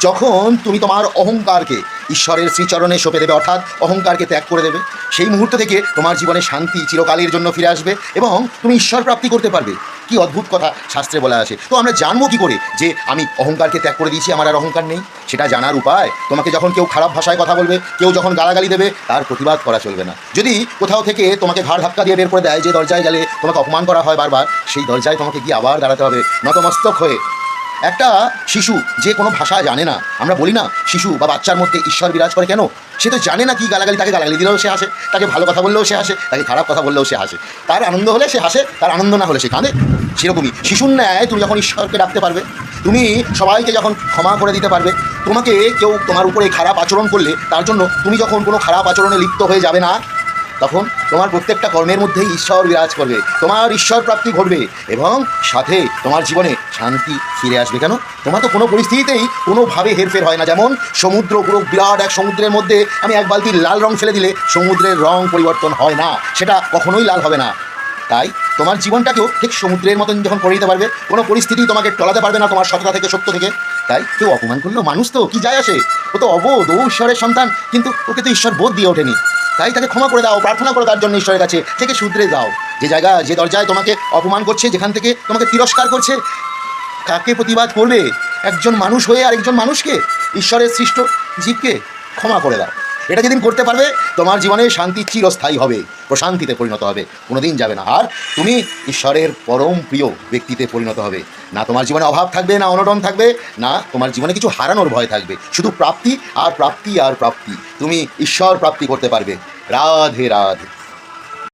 যখন তুমি তোমার অহংকারকে ঈশ্বরের শ্রীচরণে সঁপে দেবে, অর্থাৎ অহংকারকে ত্যাগ করে দেবে, সেই মুহূর্ত থেকে তোমার জীবনে শান্তি চিরকালের জন্য ফিরে আসবে এবং তুমি ঈশ্বর প্রাপ্তি করতে পারবে। কি অদ্ভুত কথা শাস্ত্রে বলা আছে। তো আমরা জানব কি করে যে আমি অহংকারকে ত্যাগ করে দিয়েছি, আমার আর অহংকার নেই? সেটা জানার উপায়? তোমাকে যখন কেউ খারাপ ভাষায় কথা বলবে, কেউ যখন গালাগালি দেবে, তার প্রতিবাদ করা চলবে না। যদি কোথাও থেকে তোমাকে ঘাড় ধাক্কা দিয়ে বের করে দেয়, যে দরজায় গেলে তোমাকে অপমান করা হয় বারবার, সেই দরজায় তোমাকে গিয়ে আবার দাঁড়াতে হবে। নতমস্তক হয়ে একটা শিশু যে কোনো ভাষা জানে না। আমরা বলি না, শিশু বা বাচ্চার মধ্যে ঈশ্বর বিরাজ করে কেন? সে তো জানে না কি গালাগালি, তাকে গালাগালি দিলেও সে হাসে, তাকে ভালো কথা বললেও সে হাসে, তাকে খারাপ কথা বললেও সে হাসে। তার আনন্দ হলে সে হাসে, তার আনন্দ না হলে সে কাঁদে। সেরকমই শিশুর ন্যায় তুমি যখন ঈশ্বরকে ডাকতে পারবে, তুমি সবাইকে যখন ক্ষমা করে দিতে পারবে, তোমাকে কেউ তোমার উপরে খারাপ আচরণ করলে, তার জন্য তুমি যখন কোনো খারাপ আচরণে লিপ্ত হয়ে যাবে না তখন তোমার প্রত্যেকটা কর্মের মধ্যেই ঈশ্বর বিরাজ করবে। তোমার ঈশ্বর প্রাপ্তি ঘটবে এবং সাথে তোমার জীবনে শান্তি ফিরে আসবে। কেন? তোমার তো কোনো পরিস্থিতিতেই কোনোভাবে হেরফের হয় না। যেমন সমুদ্র পুরো বিরাট এক সমুদ্রের মধ্যে আমি এক বালতি লাল রং ফেলে দিলে সমুদ্রের রং পরিবর্তন হয় না। সেটা কখনোই লাল হবে না। তাই তোমার জীবনটাকেও ঠিক সমুদ্রের মতন যখন করে দিতে পারবে, কোনো পরিস্থিতি তোমাকে টলাতে পারবে না তোমার সততা থেকে, সত্য থেকে। তাই কেউ অপমান করলেও মানুষ তো কি যায় আসে? ও তো অবোধ, ও ঈশ্বরের সন্তান, কিন্তু ওকে তো ঈশ্বর বোধ দিয়ে ওঠেনি। তাই তাকে ক্ষমা করে দাও, প্রার্থনা করো তার জন্য ঈশ্বরের কাছে। থেকে শুধরে দাও যে জায়গা, যে দরজায় তোমাকে অপমান করছে, যেখান থেকে তোমাকে তিরস্কার করছে, কাকে প্রতিবাদ করবে? একজন মানুষ হয়ে আর একজন মানুষকে, ঈশ্বরের সৃষ্ট জীবকে ক্ষমা করে দাও। এটা যেদিন করতে পারবে, তোমার জীবনে শান্তি চিরস্থায়ী হবে, প্রশান্তিতে পরিণত হবে কোনো দিন যাবে না। আর তুমি ঈশ্বরের পরম প্রিয় ব্যক্তিতে পরিণত হবে। না তোমার জীবনে অভাব থাকবে, না অনটন থাকবে, না তোমার জীবনে কিছু হারানোর ভয় থাকবে। শুধু প্রাপ্তি আর প্রাপ্তি আর প্রাপ্তি। তুমি ঈশ্বর প্রাপ্তি করতে পারবে। রাধে রাধে।